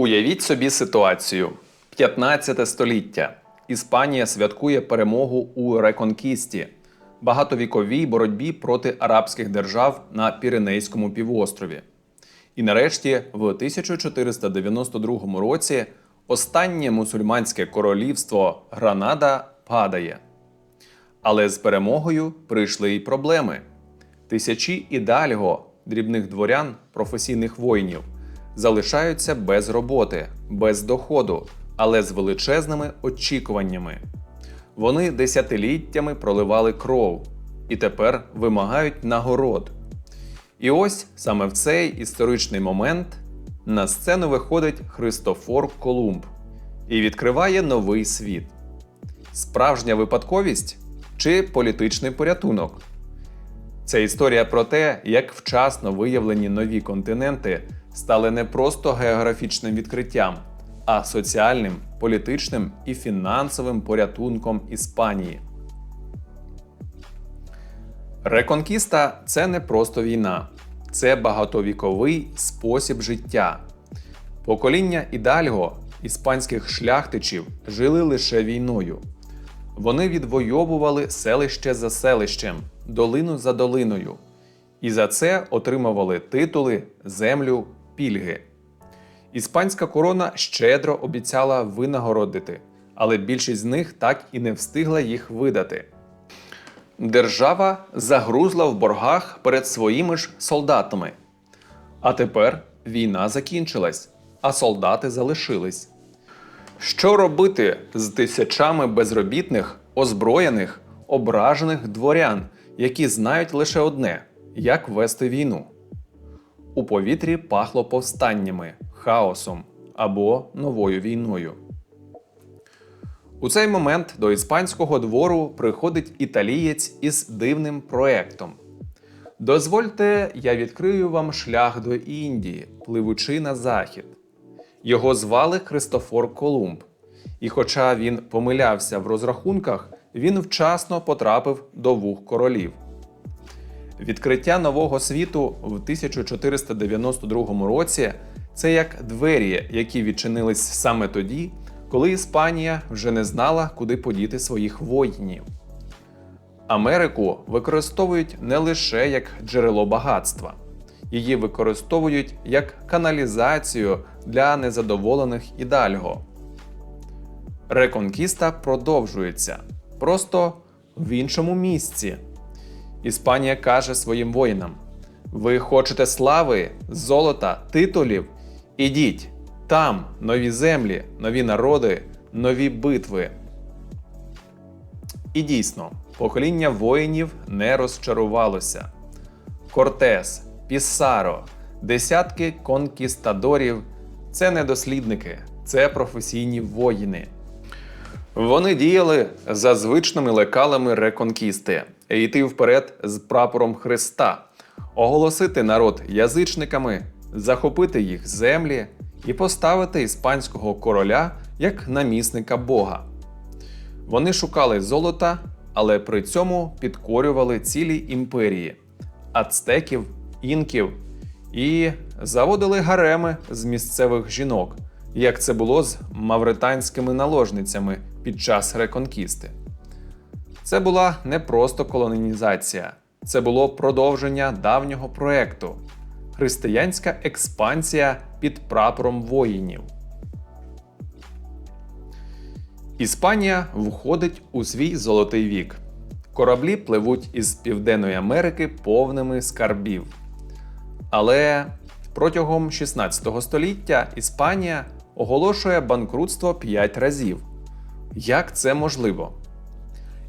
Уявіть собі ситуацію: 15 століття. Іспанія святкує перемогу у Реконкісті, багатовіковій боротьбі проти арабських держав на Піренейському півострові. І нарешті, в 1492 році, останнє мусульманське королівство Гранада падає. Але з перемогою прийшли й проблеми. Тисячі ідальго, дрібних дворян, професійних воїнів, залишаються без роботи, без доходу, але з величезними очікуваннями. Вони десятиліттями проливали кров і тепер вимагають нагород. І ось саме в цей історичний момент на сцену виходить Христофор Колумб і відкриває новий світ. Справжня випадковість чи політичний порятунок? Це історія про те, як вчасно виявлені нові континенти стали не просто географічним відкриттям, а соціальним, політичним і фінансовим порятунком Іспанії. Реконкіста це не просто війна, це багатовіковий спосіб життя. Покоління ідальго іспанських шляхтичів жили лише війною. Вони відвойовували селище за селищем, долину за долиною, і за це отримували титули, землю, пільги. Іспанська корона щедро обіцяла винагородити, але більшість з них так і не встигла їх видати. Держава загрузла в боргах перед своїми ж солдатами. А тепер війна закінчилась, а солдати залишились. Що робити з тисячами безробітних, озброєних, ображених дворян, які знають лише одне як вести війну? У повітрі пахло повстаннями, хаосом або новою війною. У цей момент до іспанського двору приходить італієць із дивним проектом. Дозвольте, я відкрию вам шлях до Індії, пливучи на захід. Його звали Христофор Колумб, і хоча він помилявся в розрахунках, він вчасно потрапив до вух королів. Відкриття нового світу в 1492 році це як двері, які відчинились саме тоді, коли Іспанія вже не знала, куди подіти своїх воїнів. Америку використовують не лише як джерело багатства, її використовують як каналізацію для незадоволених ідальго. Реконкіста продовжується просто в іншому місці. Іспанія каже своїм воїнам: Ви хочете слави, золота, титулів? Ідіть, там нові землі, нові народи, нові битви. І дійсно, покоління воїнів не розчарувалося. Кортес, Пісаро, десятки конкістадорів це не дослідники, це професійні воїни. Вони діяли за звичними лекалами реконкісти йти вперед з прапором Христа, оголосити народ язичниками, захопити їх землі і поставити іспанського короля як намісника Бога. Вони шукали золота, але при цьому підкорювали цілі імперії ацтеків, інків і заводили гареми з місцевих жінок, як це було з мавританськими наложницями під час реконкісти. Це була не просто колонізація, це було продовження давнього проекту християнська експансія під прапором воїнів. Іспанія входить у свій золотий вік. Кораблі пливуть із Південної Америки повними скарбів. Але протягом 16 століття Іспанія оголошує банкрутство 5 разів. Як це можливо?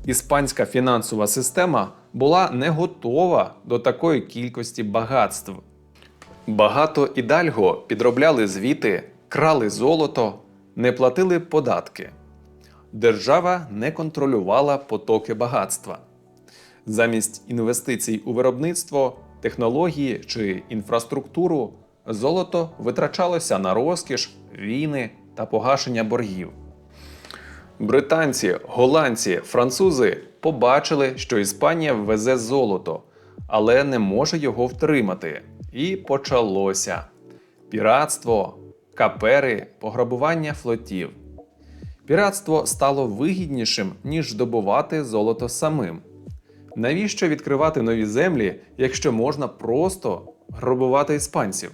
Іспанська фінансова система була не готова до такої кількості багатств. Багато ідальго підробляли звіти, крали золото, не платили податки. Держава не контролювала потоки багатства. Замість інвестицій у виробництво, технології чи інфраструктуру золото витрачалося на розкіш, війни та погашення боргів. Британці, голландці, французи побачили, що Іспанія везе золото, але не може його втримати. І почалося піратство, капери, пограбування флотів. Піратство стало вигіднішим, ніж добувати золото самим. Навіщо відкривати нові землі, якщо можна просто грабувати іспанців?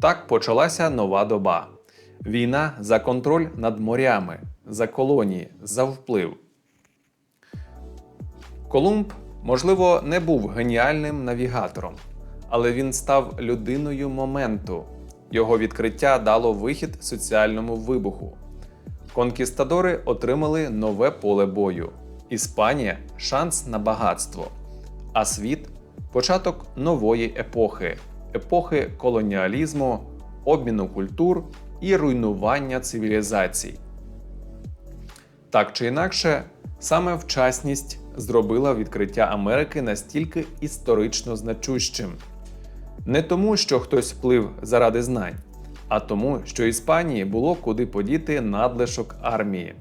Так почалася нова доба. Війна за контроль над морями, за колонії, за вплив. Колумб, можливо, не був геніальним навігатором, але він став людиною моменту. Його відкриття дало вихід соціальному вибуху. Конкістадори отримали нове поле бою. Іспанія шанс на багатство, а світ початок нової епохи епохи колоніалізму, обміну культур і руйнування цивілізацій. Так чи інакше, саме вчасність зробила відкриття Америки настільки історично значущим. Не тому, що хтось вплив заради знань, а тому, що Іспанії було куди подіти надлишок армії.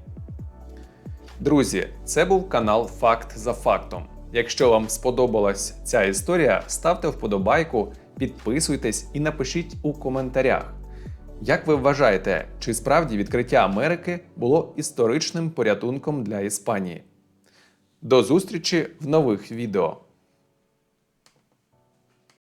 Друзі, це був канал Факт за фактом. Якщо вам сподобалась ця історія, ставте вподобайку, підписуйтесь і напишіть у коментарях. Як ви вважаєте, чи справді відкриття Америки було історичним порятунком для Іспанії? До зустрічі в нових відео!